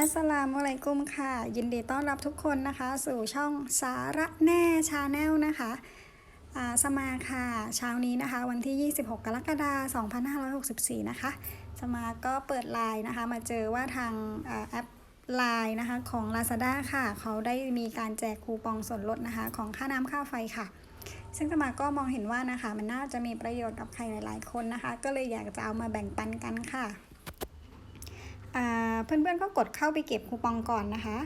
อัสลามุอะลัยกุมค่ะ ยินดีต้อนรับทุกคนนะคะ สู่ช่องสาระแน่ชาแนลนะคะอาสมาค่ะเช้านี้นะคะ วันที่ 26 กรกฎาคม2564 นะคะสมาก็เปิดไลน์นะคะ มาเจอว่าทางอแอปไลน์นะคะของ Lazada ค่ะ เขาได้มีการแจกคูปองส่วนลดนะคะ ของค่าน้ำค่าไฟค่ะ ซึ่งสมาก็มองเห็นว่านะคะ มันน่าจะมีประโยชน์กับใครหลาย ๆ คนนะคะ ก็เลยอยากจะเอามาแบ่งปันกันค่ะ เพื่อนๆก็กดเข้าไปเก็บคูปองก่อนนะคะ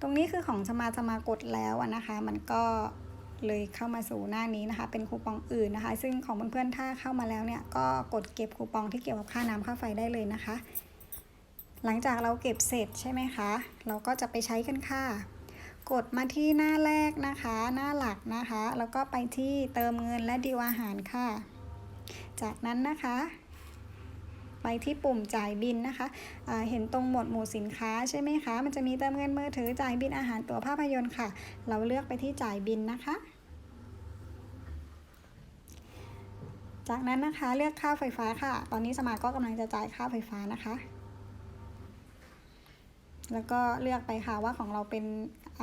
ตรงนี้คือของสมาสมากดแล้วนะคะ มันก็เลยเข้ามาสู่หน้านี้นะคะ เป็นคูปองอื่นนะคะ ซึ่งของเพื่อนๆถ้าเข้ามาแล้วเนี่ยก็กดเก็บคูปองที่เกี่ยวกับค่าน้ำค่าไฟได้เลยนะคะ หลังจากเราเก็บเสร็จใช่ไหมคะ เราก็จะไปใช้กันค่ะ กดมาที่หน้าแรกนะคะ หน้าหลักนะคะ แล้วก็ไปที่เติมเงินและดีลอาหารค่ะ จากนั้นนะคะ ไปที่ปุ่มจ่ายบินนะคะอ่าเห็นตรงหมวดหมู่สินค้าใช่ไหมคะ มันจะมีเติมเงินมือถือจ่ายบินอาหารตั๋วภาพยนตร์ค่ะ เราเลือกไปที่จ่ายบินนะคะ จากนั้นนะคะเลือกค่าไฟฟ้าค่ะ ตอนนี้สมาก็กำลังจะจ่ายค่าไฟฟ้านะคะ แล้วก็เลือกไปค่ะว่าของเราเป็น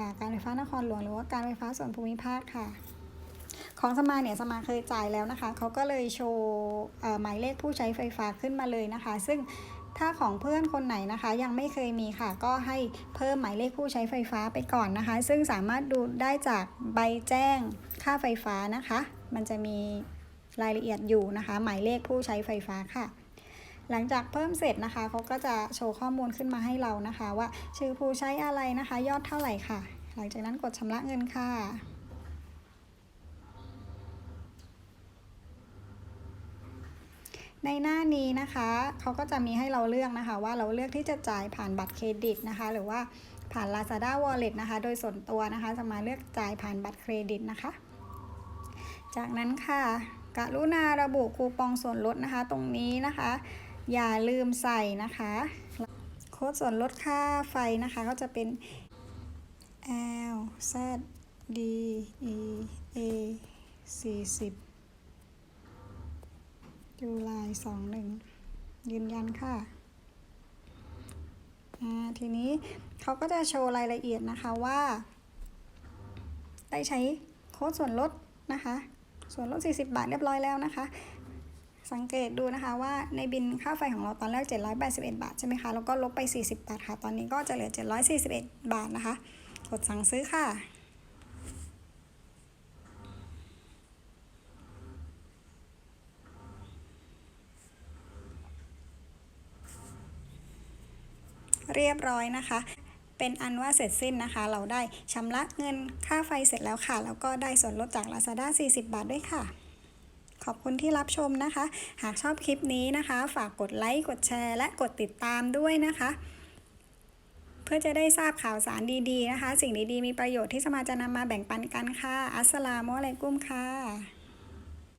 าการไฟฟ้านครหลวงหรือว่าการไฟฟ้าส่วนภูมิภาคค่ะ ของสมาเนี่ยสมาเคยจ่ายแล้วนะคะเขาก็เลยโชว์หมายเลขผู้ใช้ไฟฟ้าขึ้นมาเลยนะคะ ซึ่งถ้าของเพื่อนคนไหนนะคะ ยังไม่เคยมีค่ะ ก็ให้เพิ่มหมายเลขผู้ใช้ไฟฟ้าไปก่อนนะคะ ซึ่งสามารถดูได้จากใบแจ้งค่าไฟฟ้านะคะ มันจะมีรายละเอียดอยู่นะคะ หมายเลขผู้ใช้ไฟฟ้าค่ะ หลังจากเพิ่มเสร็จนะคะเขาก็จะโชว์ข้อมูลขึ้นมาให้เรานะคะ ว่าชื่อผู้ใช้อะไรนะคะ ยอดเท่าไหร่ค่ะ หลังจากนั้นกดชำระเงินค่ะ ในหน้านี้นะคะเขาก็จะมีให้เราเลือกนะคะ ว่าเราเลือกที่จะจ่ายผ่านบัตรเครดิตนะคะ หรือว่าผ่าน Lazada Wallet นะคะ โดยส่วนตัวนะคะ จะมาเลือกจ่ายผ่านบัตรเครดิตนะคะ จากนั้นค่ะ กรุณาระบุคูปองส่วนลดนะคะ ตรงนี้นะคะ อย่าลืมใส่นะคะ โค้ดส่วนลดค่าไฟนะคะ ก็จะเป็น L Z D E A 40 ยูไลสองหนึ่งยืนยันค่ะ ทีนี้เขาก็จะโชว์รายละเอียดนะคะว่า ได้ใช้โค้ดส่วนลดนะคะ ส่วนลด 40 บาทเรียบร้อยแล้วนะคะ สังเกตดูนะคะว่าในบินค่าไฟของเราตอนแรก 781 บาทใช่ไหมคะแล้วก็ลบไป 40 บาทค่ะ ตอนนี้ก็จะเหลือ 741 บาทนะคะ กดสั่งซื้อค่ะ เรียบร้อยนะคะ เป็นอันว่าเสร็จสิ้นนะคะ เราได้ชำระเงินค่าไฟเสร็จแล้วค่ะ แล้วก็ได้ส่วนลดจาก Lazada 40 บาทด้วยค่ะ ขอบคุณที่รับชมนะคะ หากชอบคลิปนี้นะคะ ฝากกดไลค์ กดแชร์ และกดติดตามด้วยนะคะเพื่อจะได้ทราบข่าวสารดีๆนะคะ สิ่งดีๆ มีประโยชน์ที่สมาจะนำมาแบ่งปันกันค่ะ อัสสลามุอะลัยกุมค่ะ